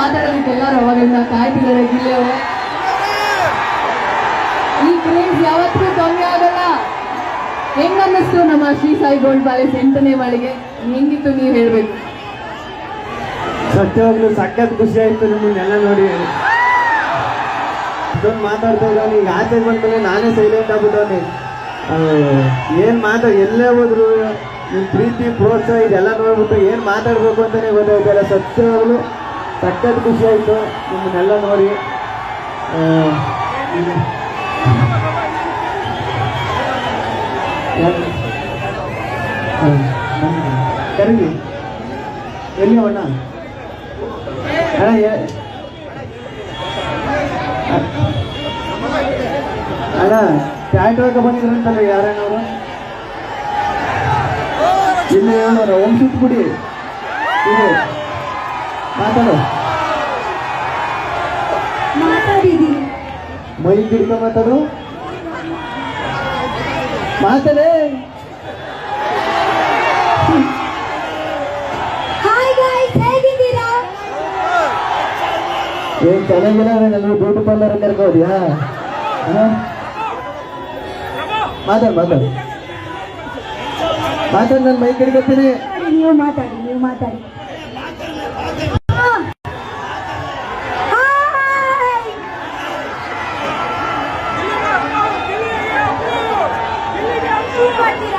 ಮಾತಾಡೋದಕ್ಕೆ ಎಲ್ಲರೂ ಅವಾಗಿಂದ ಕಾಯ್ತಿದ್ದಾರೆ ಜಿಲ್ಲೆಯವರು ಅವರು. ಈ ಕ್ರೇಜ್ ಯಾವತ್ತೂ ಕಮ್ಮಿ ಆಗಲ್ಲ. ಹೆಂಗನ್ನಿಸ್ತು ನಮ್ಮ ಶ್ರೀ ಸಾಯಿ ಗೋಲ್ಡ್ ಪ್ಯಾಲೇಸ್ ಎಂಟನೇ ಮಾಳಿಗೆ ಹೆಂಗಿತ್ತು ನೀವು ಹೇಳ್ಬೇಕು? ಸತ್ಯವಾಗ್ಲೂ ಸಖತ್ ಖುಷಿ ಆಯ್ತು ನಿಮ್ಮನ್ನೆಲ್ಲ ನೋಡಿ. ಇದೊಂದು ಮಾತಾಡ್ತಾ ಇದ್ದಾನೆ ಈಗ ಆಚೆ ಬಂದ್ಮೇಲೆ ನಾನೇ ಸೈಲೆಂಟ್ ಆಗ್ಬಿಟ್ಟವನಿ ಏನ್ ಮಾತಾಡ ಎಲ್ಲೇ ಹೋದ್ರು ನಿಮ್ ಪ್ರೀತಿ ಪ್ರೋತ್ಸಾಹ ಇದೆಲ್ಲ ನೋಡ್ಬಿಟ್ಟು ಏನ್ ಮಾತಾಡ್ಬೇಕು ಅಂತಾನೆ ಗೊತ್ತಾಯ್ತಲ್ಲ ಸತ್ಯವಾಗ್ಲೂ ಸಖತ್ ಖುಷಿ ಆಯ್ತು ನಿಮ್ಮನ್ನೆಲ್ಲ ನೋಡಿ ಆ, ಇದು- ಯಾರು? ಆ, ನಮ್ಗೆ. ಕರೀಲಿ ಎಲ್ಲಿ ಅಣ್ಣ ಅಣ್ಣ ಏ- ಅಣ್ಣ ಟ್ಯಾಟ್ ಹಾಕ ಬಂದಿದ್ರಂತಲ್ಲ ಯಾರಣ್ಣ ಅವರು ಇಲ್ಲಿ ಹೇಳೋಣ ವಂಶಿತ್ ಗುಡಿ ಇದು ಮಾತಾಡು. ಮಾತಾಡಿದೀನಿ ಮೈ ಗಿಡ್ಕ ಮಾತಾಡು. ಮಾತಾಡೇ. ಏನ್ ಚೆನ್ನಾಗಿಲ್ಲ ನಾನು ಬ್ಯೂಟಿ ಪಾರ್ಲರ್ ಕರ್ಕೋದ್ಯಾ ಮಾತಾಡು ಮಾತಾಡು. ಮಾತಾಡು ನಾನು ಮೈ ಕಡಿಗತ್ತೀನಿ ನೀವು ಮಾತಾಡಿ ನೀವು ಮಾತಾಡಿ. Tira, tira.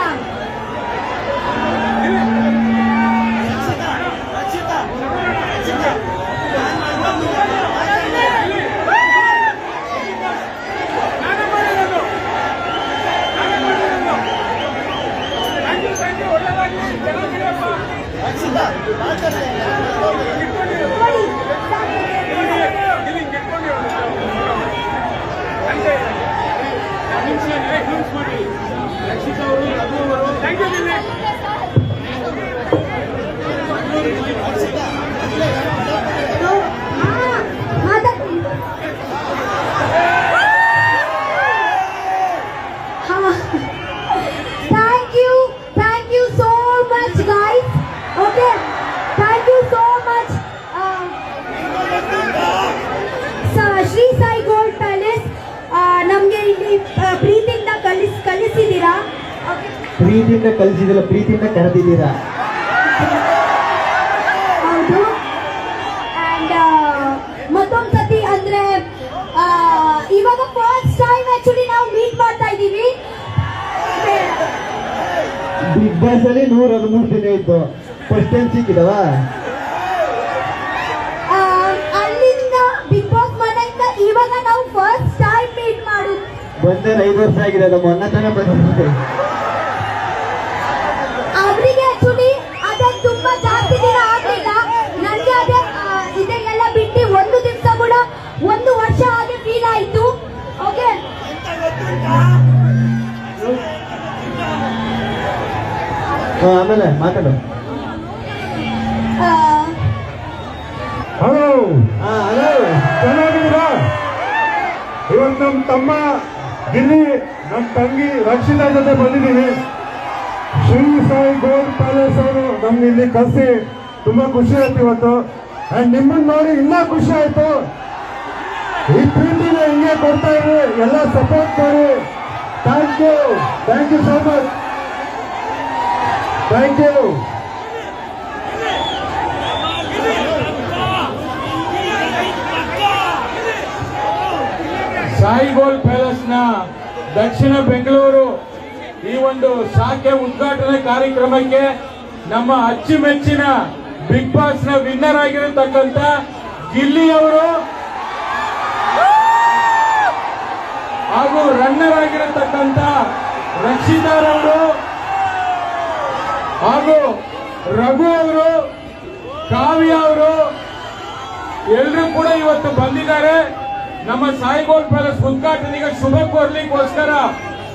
ಪ್ರೀತಿಯಿಂದ ಕಲಿಸ್ ಕಲಿಸಿದ್ದೀರಾ. ಪ್ರೀತಿಯಿಂದ ಕಲಿಸಿದಿಲ್ಲ ಪ್ರೀತಿಯಿಂದ ಕರೆದಿದ್ದೀರಾ? ಹೌದು. ಅಂಡ್ ಮತ್ತೊಂದು ಸತಿ ಅಂದ್ರೆ ಇವಾಗ ಫಸ್ಟ್ ಟೈಮ್ ಆಕ್ಚುಲಿ ನಾವು ಮೀಟ್ ಮಾಡ್ತಾ ಇದ್ದೀವಿ. ಬಿಗ್ ಬಾಸ್ ಅಲ್ಲಿ ನೂರ ಹದಿಮೂರು ದಿನ ಇತ್ತು ಫಸ್ಟ್ ಟೈಮ್ ಸಿಕ್ಕಿದವ? ಬಂದರೆ ಐದು ವರ್ಷ ಆಗಿದೆ ನಮ್ಮ ಅನ್ನ ತಾನೇ ಬಂದಿದೆ ಅವರಿಗೆ ಆಕ್ಚುಲಿ ಅದೇ ತುಂಬಾ ಜಾಸ್ತಿ ದಿನ ಆಗ್ಲಿಲ್ಲ. ನನಗೆ ಅದೇ ಆ, ಇದೆಲ್ಲ ಬಿಟ್ಟು ಒಂದು ದಿವಸ ಕೂಡ ಒಂದು ವರ್ಷ ಹಾಗೆ ಫೀಲ್ ಆಯ್ತು. ಓಕೆ ಆಮೇಲೆ ಮಾತಾಡು. ಹಲೋ. ಹಾ ಹಲೋ. ಚೆನ್ನಾಗಿದ್ದೀರಾ? ಇವತ್ತು ನಮ್ಮ ತಮ್ಮ ಗಿಲ್ಲಿ ನಮ್ಮ ತಂಗಿ ರಕ್ಷಿತಾ ಜೊತೆ ಬಂದಿದ್ದೀನಿ. ಶ್ರೀ ಸಾಯಿ ಗೋಲ್ಡ್ ಪ್ಯಾಲೇಸ್ ಅವರು ನಮ್ಗೆ ಇಲ್ಲಿ ಕಸಿ ತುಂಬಾ ಖುಷಿ ಆಯ್ತು ಇವತ್ತು. ಅಂಡ್ ನಿಮ್ಮನ್ನ ನೋಡಿ ಇನ್ನೂ ಖುಷಿ ಆಯ್ತು. ಈ ಪ್ರೀತಿನ ಹಿಂಗೆ ಕೊಡ್ತಾ ಇರಿ, ಎಲ್ಲ ಸಪೋರ್ಟ್ ಮಾಡಿ. Thank you thank you so much thank you ಸಾಯಿಗೋಲ್ನ ದಕ್ಷಿಣ ಬೆಂಗಳೂರು ಈ ಒಂದು ಶಾಖೆ ಉದ್ಘಾಟನೆ ಕಾರ್ಯಕ್ರಮಕ್ಕೆ ನಮ್ಮ ಅಚ್ಚುಮೆಚ್ಚಿನ ಬಿಗ್ ಬಾಸ್ನ ವಿನ್ನರ್ ಆಗಿರತಕ್ಕಂತ ಗಿಲ್ಲಿ ಅವರು ಹಾಗೂ ರನ್ನರ್ ಆಗಿರತಕ್ಕಂತ ರಕ್ಷಿತಾರವರು ಹಾಗೂ ರಘು ಅವರು, ಕಾವ್ಯ ಅವರು ಎಲ್ಲರೂ ಕೂಡ ಇವತ್ತು ಬಂದಿದ್ದಾರೆ. ನಮ್ಮ ಸಾಯಿಗೋಲ್ ಪ್ಯಾಲೇಸ್ ಉದ್ಘಾಟನೆಗೆ ಶುಭ ಕೋರ್ಲಿಕ್ಕೋಸ್ಕರ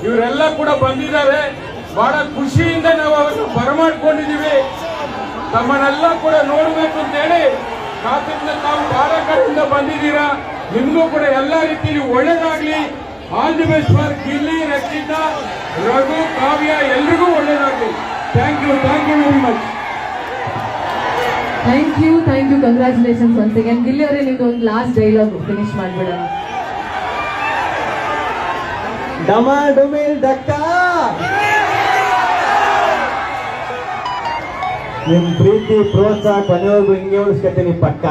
ಇವರೆಲ್ಲ ಕೂಡ ಬಂದಿದ್ದಾರೆ. ಬಹಳ ಖುಷಿಯಿಂದ ನಾವು ಅವರನ್ನು ಬರಮಾಡ್ಕೊಂಡಿದ್ದೀವಿ. ತಮ್ಮನ್ನೆಲ್ಲ ಕೂಡ ನೋಡಬೇಕು ಅಂತ ಹೇಳಿ ಕಾತಿಂದ ತಾವು ಬಹಳ ಬಂದಿದ್ದೀರಾ. ನಿಮ್ಗೂ ಕೂಡ ಎಲ್ಲಾ ರೀತಿಯಲ್ಲಿ ಒಳ್ಳೇದಾಗ್ಲಿ. All the best for Gilli, Rakshita, Raghu, Kavya ಎಲ್ರಿಗೂ ಒಳ್ಳೇದಾಗ್ಲಿ. Thank you thank you very much thank you thank you congratulations once again Gilli ಅವರೇ ನಿಮ್ದು ಒಂದು ಲಾಸ್ಟ್ ಡೈಲಾಗ್ ಫಿನಿಶ್ ಮಾಡ್ಬಿಡೋಣ ಡಮ ಡುಮಿಲ್ ಡಕ್ಕ ನಿಮ್ ಪ್ರೀತಿ ಪ್ರೋತ್ಸಾಹ ಕೊನೆಯವರೆಗೂ ಹಿಂಗೆ ಉಳಿಸ್ಕೊತೀನಿ ಪಕ್ಕ.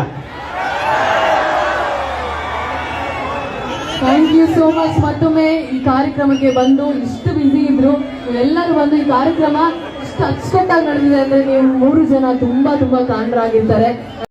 ಥ್ಯಾಂಕ್ ಯು ಸೋ ಮಚ್ ಮತ್ತೊಮ್ಮೆ ಈ ಕಾರ್ಯಕ್ರಮಕ್ಕೆ ಬಂದು ಇಷ್ಟು ಬಿಸಿ ಇದ್ರು. ಎಲ್ಲರೂ ಬಂದು ಈ ಕಾರ್ಯಕ್ರಮ ಇಷ್ಟು ಅಚ್ಚುಕಟ್ಟಾಗಿ ನಡೆದಿದೆ ಅಂದ್ರೆ ನೀವು ಮೂರು ಜನ ತುಂಬಾ ತುಂಬಾ ಕಾರಣರಾಗಿರ್ತಾರೆ